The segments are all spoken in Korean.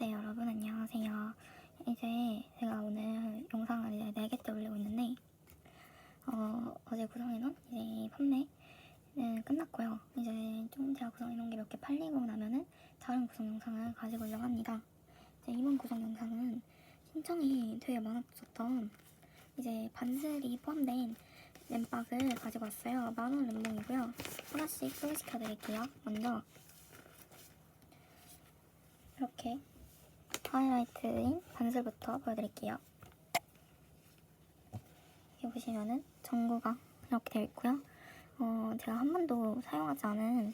네 여러분 안녕하세요. 이제 제가 오늘 영상을 이제 4개째 올리고 있는데 어, 어제 구성해놓은 이제 판매는 끝났고요. 이제 좀 제가 구성해놓은 게 몇 개 팔리고 나면은 다른 구성 영상을 가지고 오려고 합니다. 이제 이번 구성 영상은 신청이 되게 많았었던 이제 반슬이 포함된 램박을 가지고 왔어요. 만원 램봉이고요. 하나씩 소개시켜드릴게요. 먼저 이렇게 하이라이트인 반슬부터 보여드릴게요. 여기 보시면은 전구가 이렇게 되어 있고요. 어, 제가 한 번도 사용하지 않은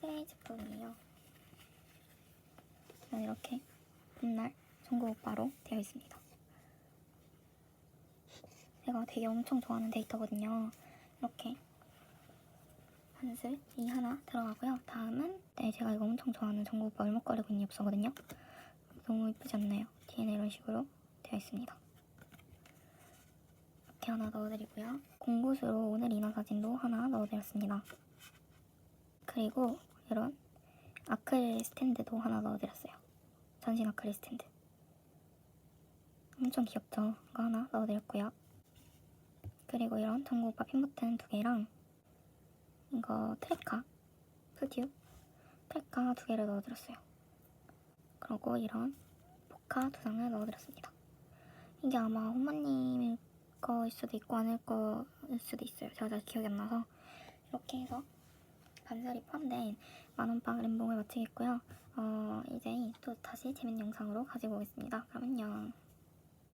새 제품이에요. 이렇게 분날 전구 오빠로 되어 있습니다. 제가 되게 엄청 좋아하는 데이터거든요. 이렇게 반슬이 하나 들어가고요. 다음은 네 제가 이거 엄청 좋아하는 전구 오빠 얼먹거리고 있는 엽서거든요. 너무 이쁘지 않나요? 뒤에는 이런 식으로 되어 있습니다. 이렇게 하나 넣어드리고요. 공구수로 오늘 인화 사진도 하나 넣어드렸습니다. 그리고 이런 아크릴 스탠드도 하나 넣어드렸어요. 전신 아크릴 스탠드. 엄청 귀엽죠? 이거 하나 넣어드렸고요. 그리고 이런 전구 오빠 핀 버튼 두 개랑 이거 트레카 스튜 트레카 두 개를 넣어드렸어요. 그리고 이런 포카 두 장을 넣어드렸습니다. 이게 아마 혼마님 거일 수도 있고 아닐 거일 수도 있어요. 제가 잘 기억이 안 나서 이렇게 해서 반살이 포함된 만원빵 램봉을 마치겠고요. 어, 이제 또 다시 재밌는 영상으로 가지고 오겠습니다. 그럼 안녕.